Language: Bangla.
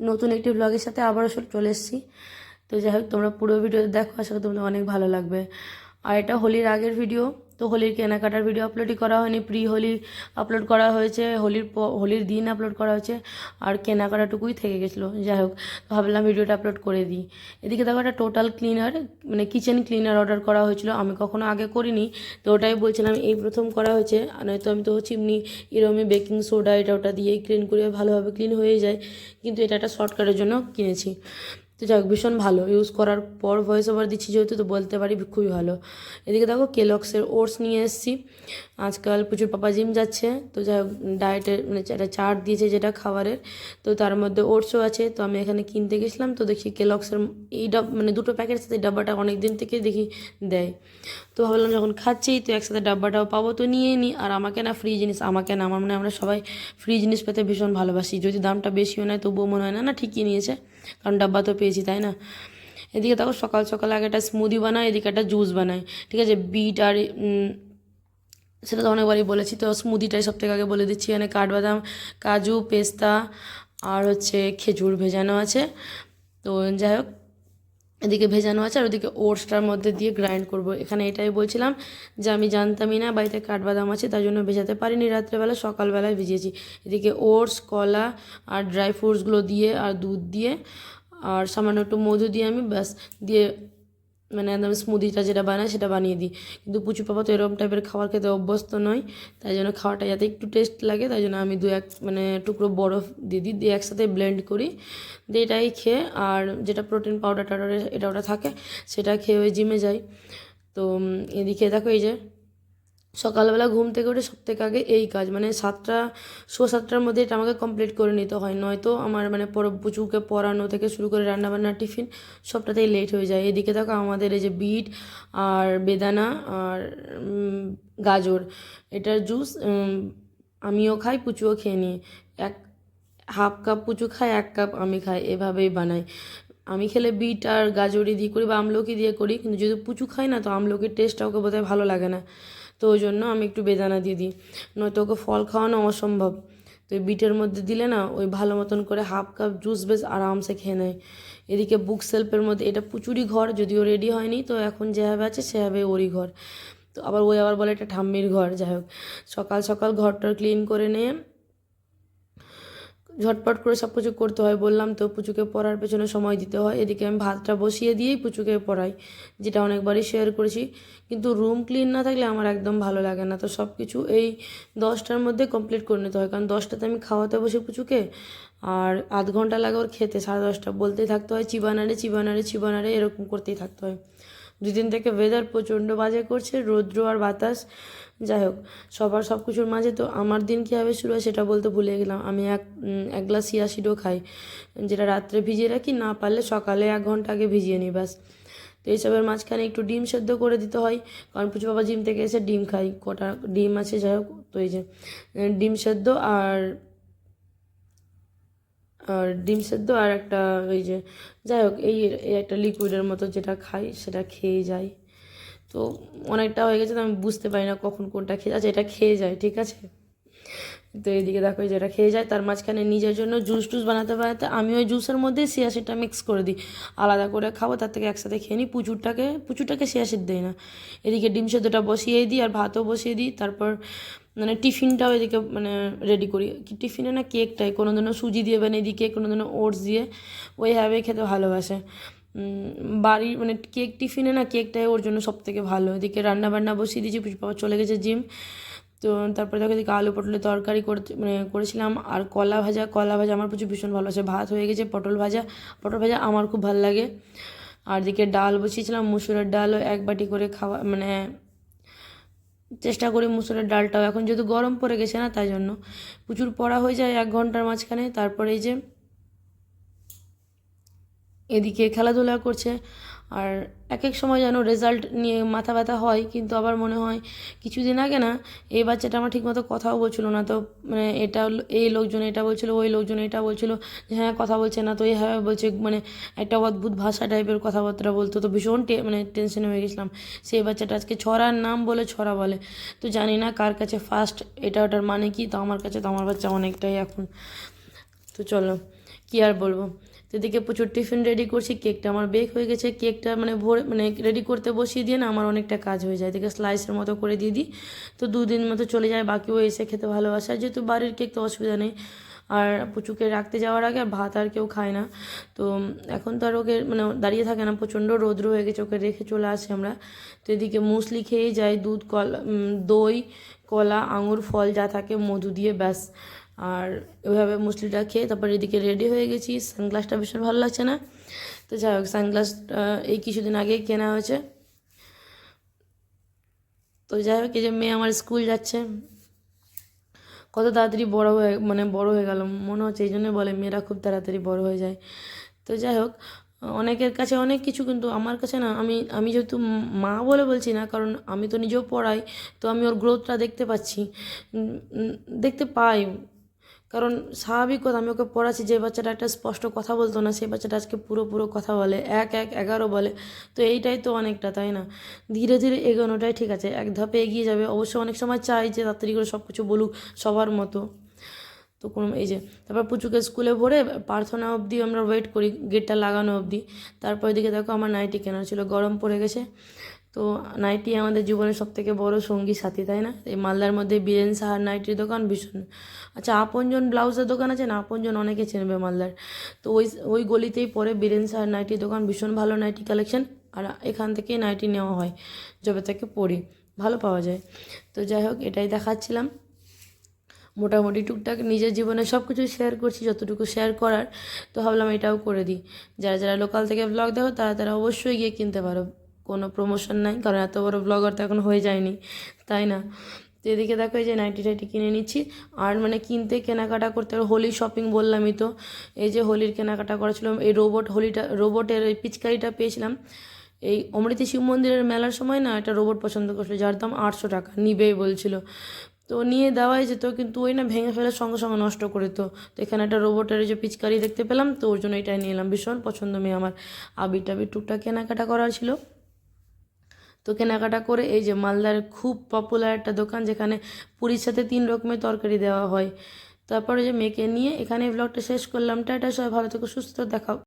নতুন একটি ব্লগের সাথে আবারও চলে এসেছি। তো যাই হোক, তোমরা পুরো ভিডিও দেখো, আশা করি তোমাদের অনেক ভালো লাগবে। আর এটা হোলির আগের ভিডিও তো হোলির কেনাকাটার ভিডিও আপলোডই করা হয়নি প্রি হোলি আপলোড করা হয়েছে, হোলির হোলির দিন আপলোড করা হয়েছে, আর কেনাকাটাটুকুই থেকে গেছিল, যাই হোক ভাবলাম ভিডিওটা আপলোড করে দিই। এদিকে দেখো একটা টোটাল ক্লিনার মানে কিচেন ক্লিনার অর্ডার করা হয়েছিল, আমি কখনো আগে করিনি, তো ওটাই বলছিলাম, এই প্রথম করা হয়েছে নয়তো আমি তো চিমনি এরমই বেকিং সোডা এটা ওটা দিয়েই ক্লিন করে ভালোভাবে ক্লিন হয়ে যায়, কিন্তু এটা একটা শর্টকাটের জন্য কিনেছি। যাই হোক ভীষণ ভালো। ইউজ করার পর ভয়েস ওভার দিচ্ছি যেহেতু, তো বলতে পারি খুবই ভালো। এদিকে দেখো কেলক্সের ওটস নিয়ে এসেছি। আজকাল প্রচুর পাপা জিম যাচ্ছে। তো যাই হোক ডায়েটের মানে একটা চার্ট দিয়েছে যেটা খাবারের। তো তার মধ্যে ওটসও আছে। তো আমি এখানে কিনতে গেছিলাম। তো দেখি কেলক্সের এই ডাব মানে দুটো প্যাকেট সাথে ডাব্বাটা অনেক দিন থেকে দেখি দেয়। তো ভাবলাম যখন খাচ্ছি, তো একসাথে ডাব্বাটাও পাবো। তো নিয়ে নিই আর আমাকে না ফ্রি জিনিস আমাকে না, আমার মানে আমরা সবাই ফ্রি জিনিস পেতে ভীষণ ভালোবাসি। যদি দামটা বেশিও নেয়, তবুও মনে হয় না না ঠিকই নিয়েছে। কারণ ডাব্বা তো পেয়েছি। তাই না? এদিকে দেখো সকাল সকাল আগে একটা স্মুদি বানায়, এদিকে একটা জুস বানায়, ঠিক আছে? বিট আর সেটা তো অনেকবারই বলেছি, তো স্মুদিটাই সব থেকে আগে বলে দিচ্ছি। এখানে কাঠবাদাম, কাজু, পেস্তা আর হচ্ছে খেজুর ভেজানো আছে। তো যাই হোক, এদিকে ভেজানো আছে আর ওদিকে ওটসটার মধ্যে দিয়ে গ্রাইন্ড করব। এখানে এটাই বলছিলাম যে আমি জানতামই না বাড়িতে কাঠবাদাম আছে, তার জন্য ভেজাতে পারিনি। রাত্রেবেলা, সকালবেলায় ভিজিয়েছি। এদিকে ওটস, কলা আর ড্রাই ফ্রুটসগুলো দিয়ে আর দুধ দিয়ে আর সামান্য একটু মধু দিয়ে আমি ব্যাস, দিয়ে মানে একদম স্মুদিটা যেটা বানায় সেটা বানিয়ে দিই। কিন্তু পুচু পাপা তো এরকম টাইপের খাবার খেতে অভ্যস্ত নয়, তাই জন্য খাওয়াটা যাতে একটু টেস্ট লাগে, তাই জন্য আমি দু এক মানে টুকরো বরফ দিয়ে দিই, দিয়ে একসাথে ব্লেন্ড করি। দিয়ে এটাই খেয়ে, আর যেটা প্রোটিন পাউডার টাউডার এটা ওটা থাকে, সেটা খেয়ে ওই জিমে যাই। তো এদিকে দেখো এই যে সকালবেলা ঘুম থেকে উঠে সব থেকে আগে এই কাজ মানে সাতটা শো সাতটার মধ্যে এটা আমাকে কমপ্লিট করে নিতে হয়। নয়তো আমার মানে পর পুচুকে পড়ানো থেকে শুরু করে রান্নাবান্না, টিফিন সবটাতেই লেট হয়ে যায়। এদিকে দেখো আমাদের এই যে বিট আর বেদানা আর গাজর, এটার জুস আমিও খাই, পুচুও খেয়ে নিই এক হাফ কাপ পুচু খায়, এক কাপ আমি খাই, এভাবেই বানাই। আমি খেলে বিট আর গাজরি দিয়ে করি বা আমলকি দিয়ে করি, কিন্তু যদি পুচু খাই না, তো আমলকির টেস্টটা ওকে বোধহয় ভালো লাগে না। তো ওই জন্য আমি একটু বেদানা দিয়ে দিই। নয়তো ওকে ফল খাওয়ানো অসম্ভব। তো বিটের মধ্যে দিলে না, ওই ভালো মতন করে হাফ কাপ জুস বেশ আরামসে খেয়ে নেয়। এদিকে বুক সেলফের মধ্যে, এটা পুচুরি ঘর, যদিও রেডি হয়নি, তো এখন যেভাবে আছে সেভাবে ওরই ঘর। তো আবার ওই আবার বলে এটা ঠাম্মির ঘর, যাই হোক। সকাল সকাল ঘরটা ক্লিন করে নিয়ে ঝটপট করে সব কিছু করতে হয়। বললাম তো পুচুকে পড়ার পেছনে সময় দিতে হয়। এদিকে আমি ভাতটা বসিয়ে দিয়েই পুচুকে পড়াই, যেটা অনেকবারই শেয়ার করেছি। কিন্তু রুম ক্লিন না থাকলে আমার একদম ভালো লাগে না। তো সব কিছু এই দশটার মধ্যে কমপ্লিট করে নিতে হয়। কারণ দশটাতে আমি খাওয়াতে বসি পুচুকে আর আধ ঘণ্টা লাগে ওর খেতে। সাড়ে দশটা বলতেই থাকতে হয়, চিবানারে চিবানারে চিবানারে, এরকম করতেই থাকতে হয়। দুদিন থেকে ওয়েদার প্রচণ্ড বাজে করছে, রৌদ্র আর বাতাস। যাই হোক, সবার সব কিছুর মাঝে তো আমার দিন কীভাবে শুরু হয় সেটা বলতে ভুলে গেলাম। আমি এক এক গ্লাস সিয়াসিডও খাই, যেটা রাত্রে ভিজিয়ে রাখি, না পারলে সকালে এক ঘণ্টা আগে ভিজিয়ে নিই ব্যাস। তো এইসবের মাঝখানে একটু ডিম সেদ্ধ করে দিতে হয়, কারণ পুচু বাবা জিম থেকে এসে ডিম খাই, কটা ডিম আছে যাই হোক, তো এই যে, ডিম সেদ্ধ আর আর ডিম সেদ্ধ আর একটা ওই যে, যাই হোক, এই একটা লিকুইডের মতো যেটা খাই, সেটা খেয়ে যাই। তো অনেকটা হয়ে গেছে, তো আমি বুঝতে পারি না কখন কোনটা খেয়ে আচ্ছা এটা খেয়ে যায় ঠিক আছে? তো এদিকে দেখো যেটা খেয়ে যায় তার মাঝখানে নিজের জন্য জুস টুস বানাতে বানাতে আমি ওই জুসের মধ্যে সিয়াশিডটা মিক্স করে দিই। আলাদা করে খাব, তার থেকে একসাথে খেয়ে নিই, পুচুরটাকে পুচুরটাকে সিয়াশিড দেই না। এদিকে ডিম সেদ্ধটা বসিয়ে দিই আর ভাতও বসিয়ে দিই, তারপর মানে টিফিনটাও এদিকে মানে রেডি করি। টিফিনে না কেকটাই কোনো দিনও সুজি দিয়ে বানিয়ে দিই কেক কোনো দিনও ওটস দিয়ে ওইভাবে খেতে ভালোবাসে। বাড়ির মানে কেক টিফিনে না কেকটাই ওর জন্য সব থেকে ভালো। এদিকে রান্না বান্না বসিয়ে দিয়েছি পুচু বাবা চলে গেছে জিম তো তারপরে দেখো এদিকে আলু পটলের তরকারি করতে মানে করেছিলাম। আর কলা ভাজা কলা ভাজা আমার প্রচুর ভীষণ ভালো আছে ভাত হয়ে গেছে, পটল ভাজা। পটল ভাজা আমার খুব ভালো লাগে। আর এদিকে ডাল বসিয়েছিলাম, মুসুরের ডালও এক বাটি করে খাওয়া মানে চেষ্টা করি মুসুরের ডালটাও। এখন যেহেতু গরম পড়ে গেছে না, তাই জন্য। প্রচুর পড়া হয়ে যায় এক ঘণ্টার মাঝখানে, তারপরে এই যে এদিকে খেলাধুলা করছে। আর এক এক সময় যেন রেজাল্ট নিয়ে মাথা ব্যথা হয়, কিন্তু আবার মনে হয় কিছুদিন আগে না এই বাচ্চাটা আমার ঠিকমতো কথাও বলছিল না। তো মানে এটা এই লোকজন এটা বলছিল, ওই লোকজন এটা বলছিল, যে হ্যাঁ কথা বলছে না, তো এই হ্যাঁ বলছে মানে একটা অদ্ভুত ভাষা টাইপের কথাবার্তা বলতো। তো ভীষণ মানে টেনশনে হয়ে গেছিলাম। সেই বাচ্চাটা আজকে ছড়ার নাম বলে ছড়া বলে। তো জানি না কার কাছে ফার্স্ট এটা ওটার মানে কি, তো আমার কাছে তো আমার বাচ্চা অনেকটাই এখন। তো চলো, কী আর বলব? তো এদিকে প্রচুর টিফিন রেডি করছি কেকটা আমার বেক হয়ে গেছে। কেকটা মানে ভোর মানে রেডি করতে বসিয়ে দিয়ে না, আমার অনেকটা কাজ হয়ে যায়। এদিকে স্লাইসের মতো করে দিয়ে দিই। তো দুদিন মতো চলে যায়, বাকিও এসে খেতে ভালোবাসে। আর যেহেতু বাড়ির কেক তো অসুবিধা নেই। আর পুচুকে রাখতে যাওয়ার আগে আর ভাত আর কেউ খায় না। তো এখন তো আর ওকে মানে দাঁড়িয়ে থাকে না, প্রচণ্ড রৌদ্র হয়ে গেছে, ওকে রেখে চলে আসি আমরা। তো এদিকে মুসলি খেয়েই যাই দুধ, কলা দই, কলা, আঙুর, ফল যা থাকে, মধু দিয়ে ব্যাস। আর ওইভাবে মুসলিটা খেয়ে তারপর এদিকে রেডি হয়ে গেছি। সানগ্লাসটা ভীষণ ভালো লাগছে না? তো যাই হোক সানগ্লাস এই কিছুদিন আগেই কেনা হয়েছে। তো যাই হোক, এই যে মেয়ে আমার স্কুল যাচ্ছে। কত তাড়াতাড়ি বড় হয়ে মানে বড় হয়ে গেল। মনে হচ্ছে এই জন্যই বলে মেয়েরা খুব তাড়াতাড়ি বড় হয়ে যায়। তো যাই হোক, অনেকের কাছে অনেক কিছু কিন্তু আমার কাছে না, আমি আমি যেহেতু মা বলে বলছি না, কারণ আমি তো নিজেও পড়াই, তো আমি ওর গ্রোথটা দেখতে পাচ্ছি। দেখতে পাই। কারণ স্বাভাবিক কথা আমি ওকে পড়াচ্ছি, যে বাচ্চাটা একটা স্পষ্ট কথা বলতো না, সেই বাচ্চাটা আজকে পুরো পুরো কথা বলে, এক এক, এগারো বলে। তো এইটাই তো অনেকটা, তাই না? ধীরে ধীরে এগোনোটাই ঠিক আছে, এক ধাপে এগিয়ে যাবে। অবশ্য অনেক সময় চাই যে তাড়াতাড়ি করে সব কিছু বলুক সবার মতো। তো কোনো, এই যে, তারপর পুচুকে স্কুলে ভরে প্রার্থনা অবধি আমরা ওয়েট করি গেটটা লাগানো অবধি। তারপর এদিকে দেখো আমার নাইটি কেনা ছিল, গরম পড়ে গেছে। তো নাইটি আমাদের জীবনের সব থেকে বড় সঙ্গী সাথী, তাই না? এই মালদার মধ্যে বীরেন সাহার নাইটির দোকান ভীষণ। আচ্ছা আপনজন ব্লাউজের দোকান আছে না? আপনজন অনেকে চিনবে মালদার। তো ওই ওই গলিতেই পরে বীরেন সাহার নাইটির দোকান, ভীষণ ভালো নাইটি কালেকশন। আর এখান থেকেই নাইটি নেওয়া হয়, যবে থেকে পড়ি ভালো পাওয়া যায়। তো যাই হোক, এটাই দেখাচ্ছিলাম। মোটামুটি টুকটাক নিজের জীবনে সব কিছু শেয়ার করছি, যতটুকু শেয়ার করার। তো ভাবলাম এটাও করে দিই। যারা যারা লোকাল থেকে ব্লগ দেখো, তারা তারা অবশ্যই গিয়ে কিনতে পারো। কোনো প্রমোশন নাই, কারণ এত বড় ব্লগার তো এখন হয়ে যায়নি, তাই না? তো এদিকে দেখো এই যে নাইটি টাইটি কিনে নিচ্ছি, আর মানে কিনতে কেনাকাটা করতে হোলি শপিং বললামই তো, এই যে হোলির কেনাকাটা করেছিলাম এই রোবট হোলিটা রোবটের এই পিচকারিটা পেয়েছিলাম, এই অমৃতি শিব মন্দিরের মেলার সময় না একটা রোবট পছন্দ করছিল, যার দাম আটশো টাকা, নিবেই বলছিল। তো নিয়ে দেওয়াই যেত কিন্তু ওই না ভেঙে ফেলে সঙ্গে সঙ্গে নষ্ট করে তো এখানে একটা রোবটের যে পিচকারি দেখতে পেলাম, তো ওর জন্য এটাই নিয়ে এলাম, ভীষণ পছন্দ মেয়ে আমার। আবির টাবির টুকটাক কেনাকাটা করার ছিল। তো কেনাকাটা করে এই যে মালদার খুব পপুলার একটা দোকান যেখানে পুরীর সাথে তিন রকমের তরকারি দেওয়া হয়। তারপরে যে মেয়েকে নিয়ে এখানে ব্লগটা শেষ করলাম। টাটা, সবাই ভালো থেকো, সুস্থ দেখাও